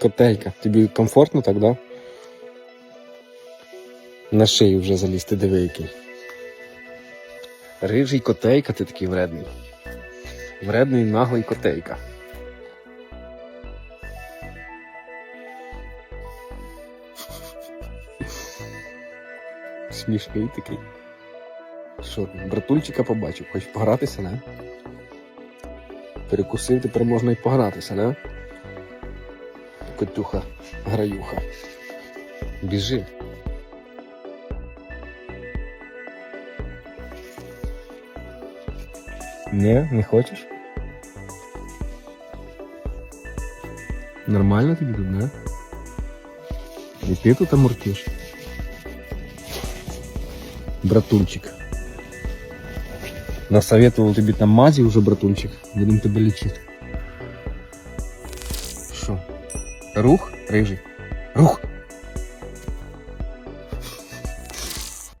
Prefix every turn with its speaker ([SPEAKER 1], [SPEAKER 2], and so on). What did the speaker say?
[SPEAKER 1] Котелька. Тобі комфортно так, да? На шию вже залізти, диви. Рижий котейка, ти такий вредний. Вредний наглий котейка. Смішний такий. Що братульчика побачив, хочеш погратися, не? Перекусив, тепер можна і погратися, не? Котюха, граюха. Біжи. Не, не хочеш? Нормально тобі тут, не? І ти тут амуртиш? Братульчик. Насоветовал тобі там мазі уже, братульчик. Будемо тебе лічити. Рух, рижий. Рух!